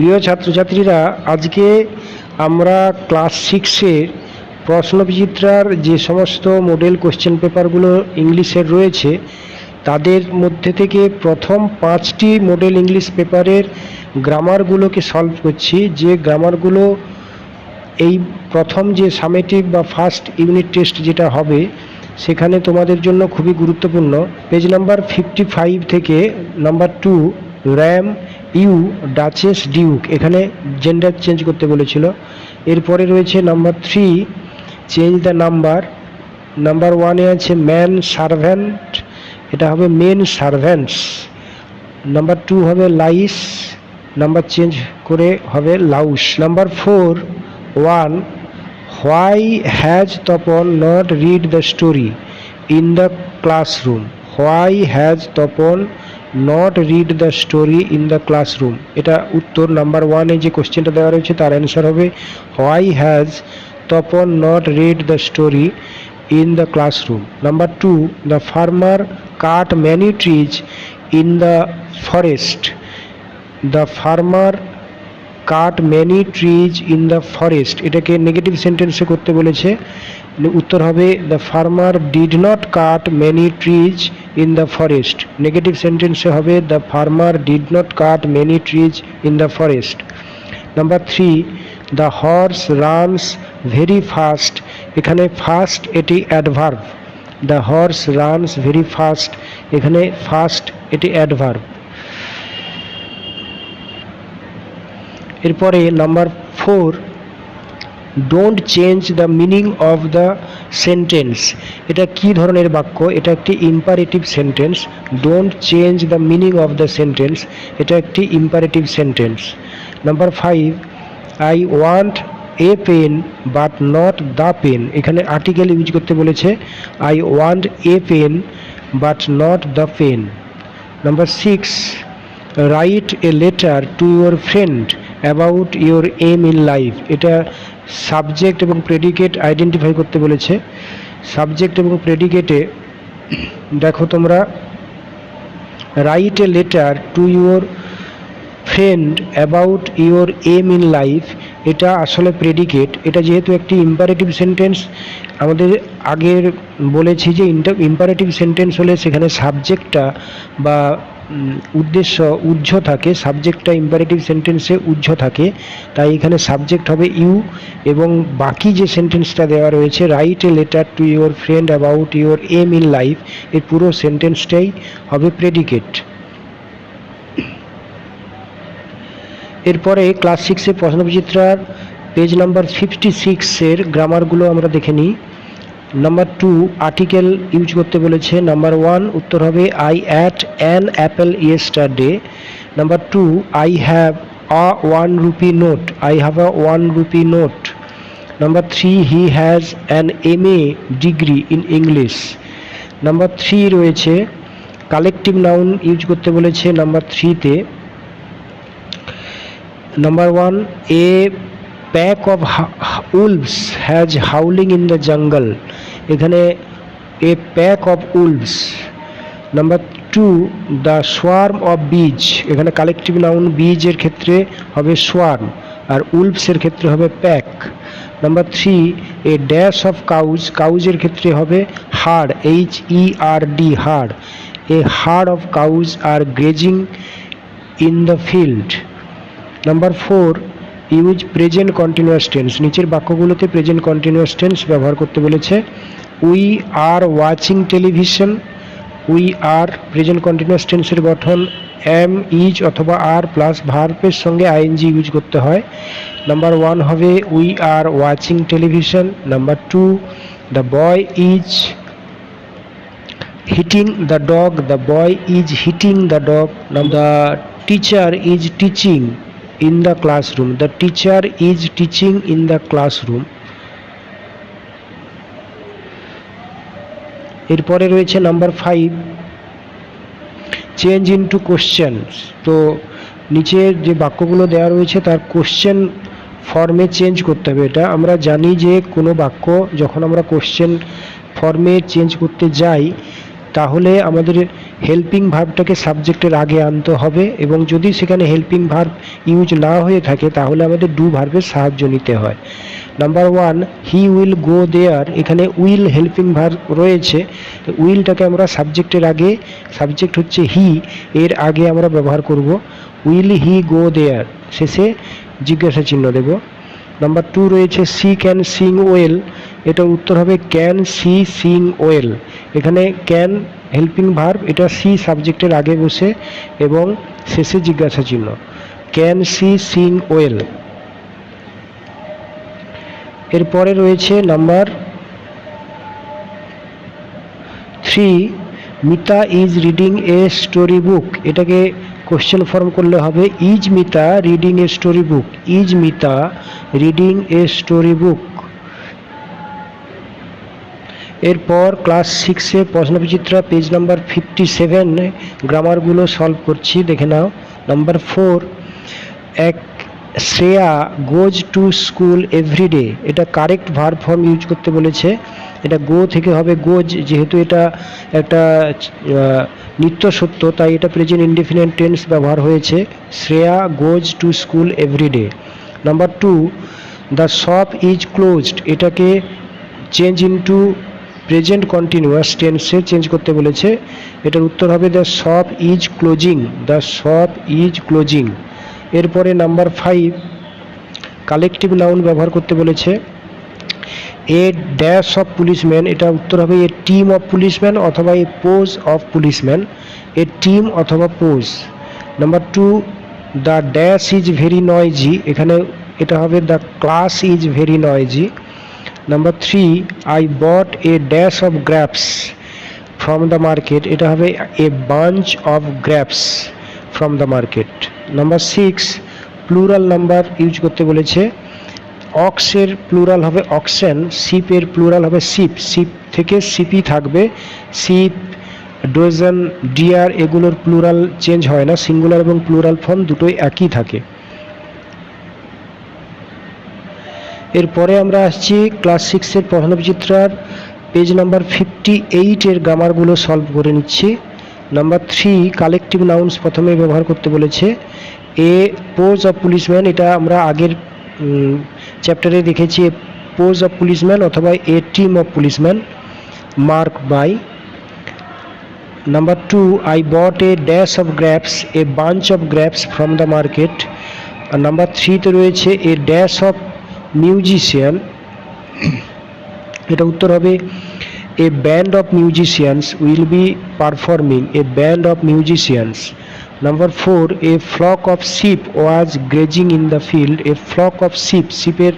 প্রিয় ছাত্রছাত্রীরা, আজকে আমরা ক্লাস সিক্সের প্রশ্নবিচিত্রার যে সমস্ত মডেল কোশ্চেন পেপারগুলো ইংলিশের রয়েছে, তাদের মধ্যে থেকে প্রথম পাঁচটি মডেল ইংলিশ পেপারের গ্রামারগুলোকে সলভ করছি। যে গ্রামারগুলো এই প্রথম যে সামেটিভ বা ফার্স্ট ইউনিট টেস্ট যেটা হবে, সেখানে তোমাদের জন্য খুবই গুরুত্বপূর্ণ। পেজ নাম্বার ফিফটি ফাইভ থেকে number two ram ewe duchess duke, এখানে জেন্ডার চেঞ্জ করতে বলেছিল। এরপরে রয়েছে number three change the number number ওয়ানে আছে ম্যান সার্ভেন্ট এটা হবে মেন সার্ভেন্টস নাম্বার টু হবে লাইস নাম্বার চেঞ্জ করে হবে louse number four one why has Tapan not read the story in the classroom why has Tapan not read the story in the classroom এটা উত্তর number ওয়ানে যে কোশ্চেনটা দেওয়া রয়েছে, তার অ্যান্সার হবে why has Tapan not read the story in the classroom number two the farmer cut many trees in the forest the farmer cut many trees in the forest এটাকে নেগেটিভ সেন্টেন্সে করতে বলেছে। উত্তর হবে the farmer did not cut many trees in the forest negative সেন্টেন্সে হবে the farmer did not cut many trees in the forest number three the horse runs very fast এখানে fast এটি adverb the horse runs very fast এখানে fast এটি adverb এরপরে number four don't change the meaning of the sentence এটা কি ধরনের বাক্য? এটা একটি imperative sentence don't change the meaning of the sentence এটা একটি imperative sentence number five I want a pen but not the pen এখানে আর্টিকেল ইউজ করতে বলেছে I want a pen but not the pen number six write a letter to your friend about your aim in life এটা subject এবং predicate identify করতে বলেছে। Subject এবং প্রেডিকেটে দেখো তোমরা write a letter to your friend about your aim in life এটা আসলে প্রেডিকেট এটা যেহেতু একটি ইম্পারেটিভ সেন্টেন্স আমাদের আগের বলেছি যে ইম্পারেটিভ সেন্টেন্স হলে সেখানে সাবজেক্টটা বা উদ্দেশ্য উজ্জ থাকে, সাবজেক্টটা ইম্পারেটিভ সেন্টেন্সে উজ্জ থাকে, তাই এখানে সাবজেক্ট হবে ইউ এবং বাকি যে সেন্টেন্সটা দেওয়া রয়েছে write a letter to your friend about your aim in life এর পুরো সেন্টেন্সটাই হবে প্রেডিকেট এরপরে ক্লাস সিক্সের প্রশ্নবিচিত্রার পেজ নাম্বার ফিফটি সিক্সের গ্রামারগুলো আমরা দেখে নিই। নাম্বার টু আর্টিকেল ইউজ করতে বলেছে। নাম্বার ওয়ান উত্তর হবে I ate an apple yesterday number two I have a one rupee note I have a one rupee note number three he has an M A degree in English number three রয়েছে collective noun use করতে বলেছে number থ্রিতে number one a of ha- wolves has howling in the jungle. এখানে a pack of wolves. Number two the swarm of bees এখানে collective noun বীজের ক্ষেত্রে হবে swarm আর উলভসের ক্ষেত্রে হবে pack number three a dash of cows কাউজের ক্ষেত্রে হবে herd H E R D herd a herd of cows are grazing in the field number four use present continuous tense নিচের বাক্যগুলোতে প্রেজেন্ট কন্টিনিউয়াস টেন্স ব্যবহার করতে বলেছে we are watching television we are present continuous টেন্সের গঠন M is অথবা আর plus ভার্পের সঙ্গে ING use করতে হয়। নাম্বার ওয়ান হবে we are watching television number two the boy is hitting the dog the boy is hitting the dog the teacher is teaching. In the classroom. The teacher is teaching in the classroom. এরপরে রয়েছে number five change into question তো নিচে যে বাক্যগুলো দেওয়া রয়েছে, তার question ফর্মে চেঞ্জ করতে হবে। এটা আমরা জানি যে কোনো বাক্য যখন আমরা কোশ্চেন ফর্মে চেঞ্জ করতে যাই তাহলে আমাদের হেল্পিং ভার্বটাকে সাবজেক্টের আগে আনতে হবে এবং যদি সেখানে হেল্পিং ভার্ব ইউজ না হয়ে থাকে, তাহলে আমাদের ডু ভার্বের সাহায্য নিতে হয়। Number one he will go there এখানে উইল হেল্পিং ভার্ব রয়েছে। তো উইলটাকে আমরা সাবজেক্টের আগে সাবজেক্ট হচ্ছে হি এর আগে আমরা ব্যবহার করব। উইল হি গো দেয়ার শেষে জিজ্ঞাসা চিহ্ন দেব। নাম্বার টু রয়েছে সি ক্যান সিং ওয়েল এটার উত্তর হবে ক্যান সি সিং ওয়েল এখানে ক্যান হেল্পিং ভার্ব এটা সি সাবজেক্টের আগে বসে এবং শেষে জিজ্ঞাসা চিহ্ন। ক্যান সি সিং ওয়েল এরপরে রয়েছে number three Mita is reading a story book এটাকে কোশ্চেন ফর্ম করলে হবে is Mita reading a story book is Mita reading a story book এরপর ক্লাস সিক্সে Prashnabichitra page number fifty seven গ্রামারগুলো solve করছি, দেখে নাও। নাম্বার ফোর এক Shreya goes to school everyday এটা কারেক্ট ভার ফর্ম ইউজ করতে বলেছে। এটা গো থেকে হবে গোজ যেহেতু এটা একটা নিত্য সত্য, তাই এটা প্রেজেন্ট ইনডিফিনিট টেন্স ব্যবহার হয়েছে। Shreya goes to school everyday number two the shop is closed এটাকে চেঞ্জ ইনটু প্রেজেন্ট কন্টিনিউয়াস টেন্সে চেঞ্জ করতে বলেছে। এটার উত্তর হবে the shop is closing the shop is closing এরপরে নাম্বার ফাইভ কালেকটিভ নাউন ব্যবহার করতে বলেছে। এ ড্যাশ অফ পুলিশম্যান এটা উত্তর হবে এ টিম অফ পুলিশম্যান অথবা a pose of policeman a team অথবা pose number two the dash is very noisy এখানে এটা হবে the class is very noisy number three I bought a dash of grapes from the market এটা হবে a bunch of grapes from the market number six plural number use করতে বলেছে। অক্সের plural হবে oxen সিপের প্লুরাল হবে sheep sheep থেকে CP থাকবে। সিপ ডোজন ডিয়ার এগুলোর প্লুরাল চেঞ্জ হয় না। সিঙ্গুলার এবং প্লুরাল ফর্ম দুটোই একই থাকে। এরপরে আমরা আসছি ক্লাস সিক্সের প্রশ্নবিচিত্রার পেজ নাম্বার ফিফটি এইটের গ্রামারগুলো সলভ করে নিচ্ছি। নাম্বার থ্রি কালেকটিভ নাউন্স প্রথমে ব্যবহার করতে বলেছে। এ পোজ অফ পুলিশম্যান এটা আমরা আগের চ্যাপ্টারে দেখেছি। পোজ অফ পুলিশম্যান অথবা a team of policeman mark by number two I bought a dash of grapes a bunch of grapes from the market R number থ্রিতে রয়েছে এ ড্যাশ অফ মিউজিশিয়ান। এটা উত্তর হবে a band of musicians will be performing a band of musicians number four a flock of sheep was grazing in the field a flock of sheep শিপের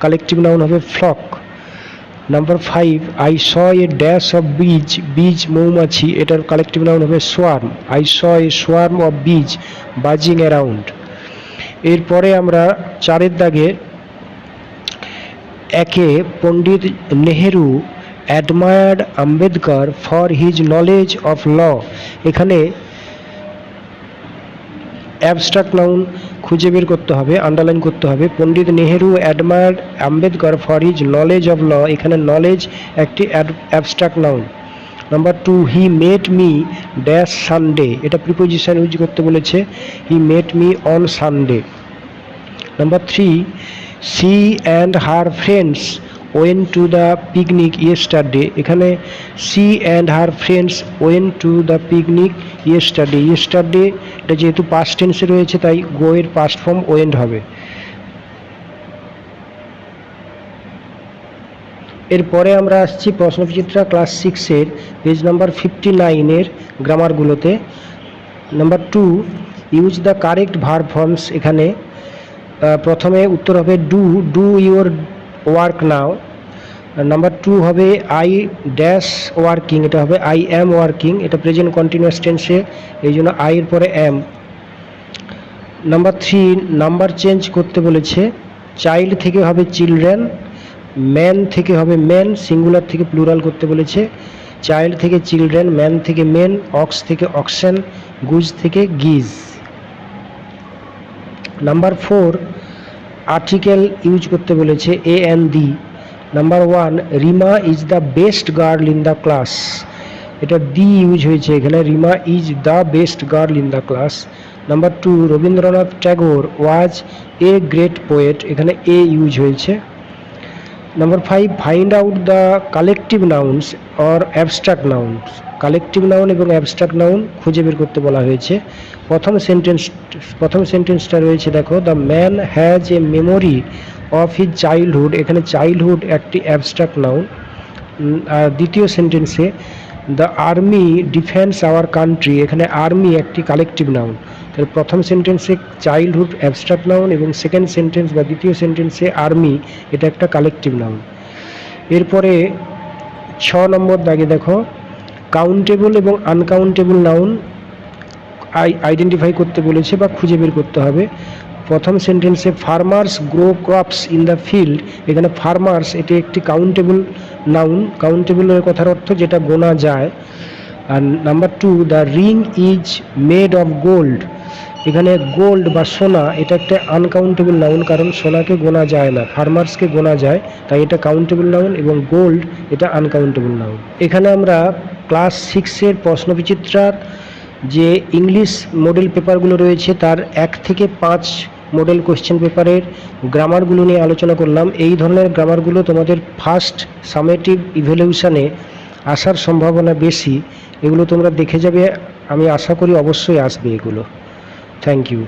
collective noun হবে flock number five I saw a dash of bees bees মৌমাছি. এটার collective noun হবে swarm I saw a swarm of bees buzzing around এরপরে আমরা চারের দাগে একে Pandit Nehru admired Ambedkar for his knowledge of law. এখানে অ্যাবস্ট্রাক্ট নাউন খুঁজে বের করতে হবে, আন্ডারলাইন করতে হবে। Pandit Nehru admired Ambedkar for his knowledge of law. এখানে নলেজ একটি abstract noun. Number two, he met me dash Sunday. এটা প্রিপোজিশন ইউজ করতে বলেছে, he met me on Sunday. Number three she and her friends went to the picnic yesterday এখানে she and her friends went to the picnic yesterday yesterday এটা যেহেতু past টেন্সে রয়েছে, তাই গো এর পাস্ট ফর্ম ওয়েন্ড হবে। এরপরে আমরা আসছি প্রশ্নবিচিত্রা ক্লাস সিক্সের পেজ নাম্বার ফিফটি নাইনের গ্রামারগুলোতে number two use the correct verb forms এখানে। প্রথমে উত্তর হবে do do your work now number two হবে আই ড্যাশ ওয়ার্কিং এটা হবে আই অ্যাম ওয়ার্কিং এটা প্রেজেন্ট কন্টিনিউয়াস টেন্সে এই জন্য আই এর পরে am number three number change করতে বলেছে চাইল্ড থেকে হবে চিলড্রেন ম্যান থেকে হবে ম্যান সিঙ্গুলার থেকে প্লুরাল করতে বলেছে চাইল্ড থেকে চিলড্রেন ম্যান থেকে মেন অক্স থেকে অক্সেন গুজ থেকে geese number four article use করতে বলেছে a an the number one Rima is the best girl in the class এটা দি ইউজ হয়েছে এখানে Rima is the best girl in the class number two Rabindranath Tagore was a great poet এখানে a use হয়েছে। Number five find out the collective nouns or abstract nouns collective noun এবং abstract noun খুঁজে বের করতে বলা হয়েছে। প্রথম sentence প্রথম সেন্টেন্সটা রয়েছে, দেখো the man has a memory of his childhood এখানে চাইল্ডহুড একটি অ্যাবস্ট্রাক্ট নাউন আর দ্বিতীয় সেন্টেন্সে the army defence our country এখানে আর্মি একটি কালেকটিভ নাউন তাহলে প্রথম সেন্টেন্সে চাইল্ডহুড অ্যাবস্ট্রাক্ট নাউন এবং সেকেন্ড সেন্টেন্স বা দ্বিতীয় সেন্টেন্সে আর্মি এটা একটা কালেকটিভ নাউন এরপরে ছ নম্বর দাগে দেখো কাউন্টেবল এবং আনকাউন্টেবল নাউন আইডেন্টিফাই করতে বলেছে বা খুঁজে বের করতে হবে। প্রথম সেন্টেন্সে farmers grow crops in the field এখানে ফার্মার্স এটি একটি কাউন্টেবল নাউন কাউন্টেবলের কথার অর্থ যেটা গোনা যায়। আর number two the ring is made of gold এখানে গোল্ড বা সোনা, এটা একটা আনকাউন্টেবল নাউন কারণ সোনাকে গোনা যায় না ফার্মার্সকে গোনা যায়, তাই এটা কাউন্টেবল নাউন এবং গোল্ড এটা আনকাউন্টেবল নাউন এখানে আমরা ক্লাস সিক্সের প্রশ্নবিচিত্রার যে ইংলিশ মডেল পেপারগুলো রয়েছে, তার এক থেকে পাঁচ মডেল কোশ্চেন পেপারের গ্রামারগুলো নিয়ে আলোচনা করলাম। এই ধরনের গ্রামারগুলো তোমাদের ফার্স্ট সামেটিভ ইভ্যালুয়েশনে আসার সম্ভাবনা বেশি, এগুলো তোমরা দেখে যাবে, আমি আশা করি অবশ্যই আসবে এগুলো। Thank you